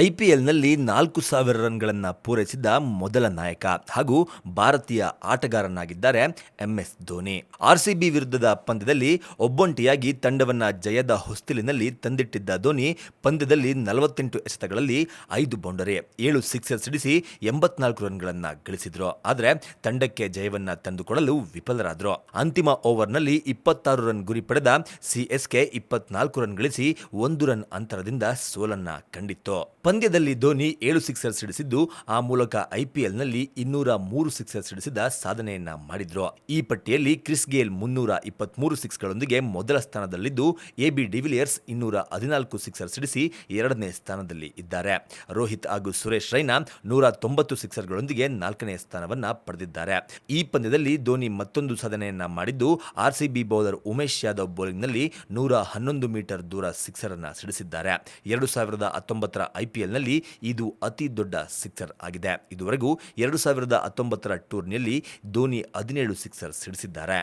ಐಪಿಎಲ್ನಲ್ಲಿ ನಾಲ್ಕು ಸಾವಿರ ರನ್ಗಳನ್ನು ಪೂರೈಸಿದ್ದ ಮೊದಲ ನಾಯಕ ಹಾಗೂ ಭಾರತೀಯ ಆಟಗಾರನಾಗಿದ್ದಾರೆ ಎಂಎಸ್ ಧೋನಿ. ಆರ್ಸಿಬಿ ವಿರುದ್ಧದ ಪಂದ್ಯದಲ್ಲಿ ಒಬ್ಬೊಂಟಿಯಾಗಿ ತಂಡವನ್ನು ಜಯದ ಹೊಸ್ತಿಲಿನಲ್ಲಿ ತಂದಿಟ್ಟಿದ್ದ ಧೋನಿ ಪಂದ್ಯದಲ್ಲಿ ನಲವತ್ತೆಂಟು ಎಸೆತಗಳಲ್ಲಿ ಐದು ಬೌಂಡರಿ, ಏಳು ಸಿಕ್ಸರ್ ಸಿಡಿಸಿ ಎಂಬತ್ನಾಲ್ಕು ರನ್ಗಳನ್ನು ಗಳಿಸಿದ್ರು. ಆದರೆ ತಂಡಕ್ಕೆ ಜಯವನ್ನು ತಂದುಕೊಡಲು ವಿಫಲರಾದರು. ಅಂತಿಮ ಓವರ್ನಲ್ಲಿ ಇಪ್ಪತ್ತಾರು ರನ್ ಗುರಿ ಪಡೆದ ಸಿಎಸ್ಕೆ ಇಪ್ಪತ್ನಾಲ್ಕು ರನ್ ಗಳಿಸಿ ಒಂದು ರನ್ ಅಂತರದಿಂದ ಸೋಲನ್ನ ಕಂಡಿತ್ತು. ಪಂದ್ಯದಲ್ಲಿ ಧೋನಿ ಏಳು ಸಿಕ್ಸರ್ ಸಿಡಿಸಿದ್ದು ಆ ಮೂಲಕ ಐಪಿಎಲ್ನಲ್ಲಿ ಇನ್ನೂರ ಮೂರು ಸಿಕ್ಸರ್ ಸಿಡಿಸಿದ ಸಾಧನೆಯನ್ನ ಮಾಡಿದ್ರು. ಈ ಪಟ್ಟಿಯಲ್ಲಿ ಕ್ರಿಸ್ ಗೇಲ್ ಮುನ್ನೂರ ಇಪ್ಪತ್ಮೂರು ಸಿಕ್ಸ್ಗಳೊಂದಿಗೆ ಮೊದಲ ಸ್ಥಾನದಲ್ಲಿದ್ದು ಎಬಿ ಡಿವಿಲಿಯರ್ಸ್ ಇನ್ನೂರ ಹದಿನಾಲ್ಕು ಸಿಕ್ಸರ್ ಸಿಡಿಸಿ ಎರಡನೇ ಸ್ಥಾನದಲ್ಲಿ ಇದ್ದಾರೆ. ರೋಹಿತ್ ಹಾಗೂ ಸುರೇಶ್ ರೈನಾ ನೂರ ತೊಂಬತ್ತು ಸಿಕ್ಸರ್ಗಳೊಂದಿಗೆ ನಾಲ್ಕನೇ ಸ್ಥಾನವನ್ನ ಪಡೆದಿದ್ದಾರೆ. ಈ ಪಂದ್ಯದಲ್ಲಿ ಧೋನಿ ಮತ್ತೊಂದು ಸಾಧನೆಯನ್ನ ಮಾಡಿದ್ದು ಆರ್ಸಿಬಿ ಬೌಲರ್ ಉಮೇಶ್ ಯಾದವ್ ಬೌಲಿಂಗ್ನಲ್ಲಿ ನೂರ ಹನ್ನೊಂದು ಮೀಟರ್ ದೂರ ಸಿಕ್ಸರ್ ಅನ್ನ ಸಿಡಿಸಿದ್ದಾರೆ. ಎರಡು ಸಾವಿರದ ಹತ್ತೊಂಬತ್ತರ ಐಪಿಎಲ್ನಲ್ಲಿ ಇದು ಅತಿ ದೊಡ್ಡ ಸಿಕ್ಸರ್ ಆಗಿದೆ. ಇದುವರೆಗೂ ಎರಡು ಸಾವಿರದ ಹತ್ತೊಂಬತ್ತರ ಟೂರ್ನಿಯಲ್ಲಿ ಧೋನಿ ಹದಿನೇಳು ಸಿಕ್ಸರ್ ಸಿಡಿಸಿದ್ದಾರೆ